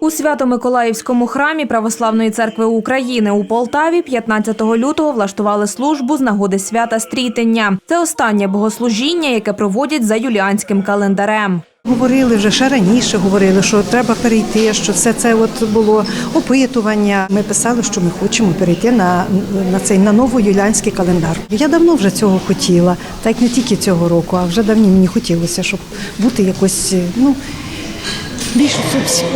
У Свято-Миколаївському храмі Православної церкви України у Полтаві 15 лютого влаштували службу з нагоди свята Стрітення. Це останнє богослужіння, яке проводять за юліанським календарем. Говорили вже ще раніше, говорили, що треба перейти, що все це от було опитування. Ми писали, що ми хочемо перейти на, на цей на новий юліанський календар. Я давно вже цього хотіла, так не тільки цього року, а вже давні мені хотілося, щоб бути якось ну більш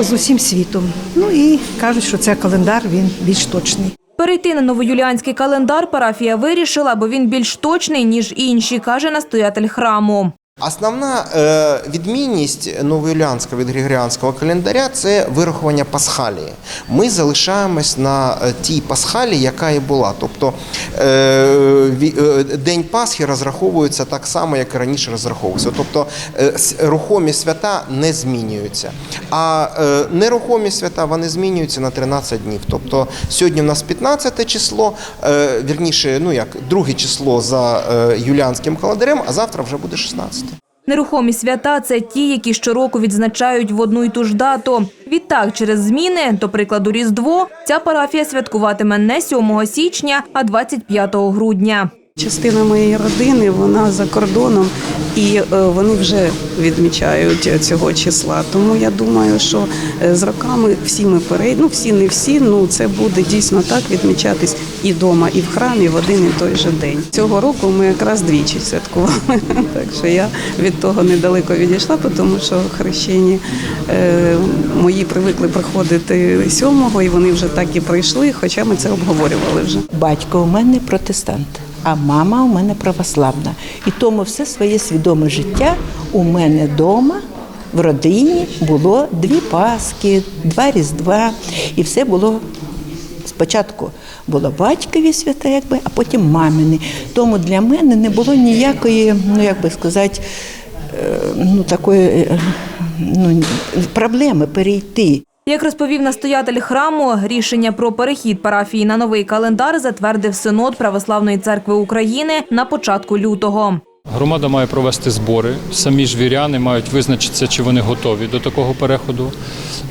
з усім світом. Ну і кажуть, що цей календар він більш точний. Перейти на новоюліанський календар парафія вирішила, бо він більш точний, ніж інші, каже настоятель храму. Основна е, відмінність новоюліанського від григоріанського календаря це вирахування пасхалії. Ми залишаємось на е, тій пасхалії, яка і була. Тобто е, е, день Пасхи розраховується так само, як і раніше розраховувався. Тобто е, рухомі свята не змінюються. А е, нерухомі свята вони змінюються на 13 днів. Тобто сьогодні в нас 15 число, е, вірніше, ну як друге число за е, юліанським календарем, а завтра вже буде 16. Нерухомі свята це ті, які щороку відзначають в одну й ту ж дату. Відтак, через зміни, до прикладу, Різдво, ця парафія святкуватиме не 7 січня, а 25 грудня. Частина моєї родини вона за кордоном, і е, вони вже відмічають цього числа. Тому я думаю, що е, з роками всі ми перейдемо, ну всі не всі. Ну це буде дійсно так відмічатись і вдома, і в храмі в один і той же день. Цього року ми якраз двічі святкували. Так що я від того недалеко відійшла, тому що хрещені е, мої привикли приходити сьомого, і вони вже так і прийшли, хоча ми це обговорювали вже. Батько у мене протестант, а мама у мене православна. І тому все своє свідоме життя у мене вдома. В родині було дві Пасхи, два Різдва, і все було спочатку було батькові свята, якби, а потім мамини. Тому для мене не було ніякої, ну як би сказати, е, ну такої е, ну, проблеми перейти. Як розповів настоятель храму, рішення про перехід парафії на новий календар затвердив синод Православної церкви України на початку лютого. Громада має провести збори. Самі ж віряни мають визначитися, чи вони готові до такого переходу,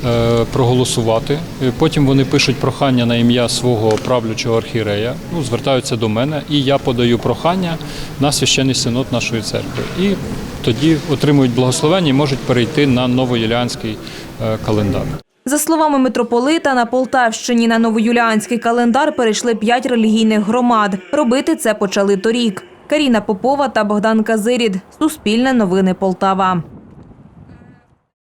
е, проголосувати. Е, Потім вони пишуть прохання на ім'я свого правлячого архірея, ну, звертаються до мене, і я подаю прохання на священний синод нашої церкви. І тоді отримують благословення і можуть перейти на новоюліанський е, календар. За словами митрополита, на Полтавщині на новоюліанський календар перейшли п'ять релігійних громад. Робити це почали торік. Каріна Попова та Богдан Казирід. Суспільне новини Полтава.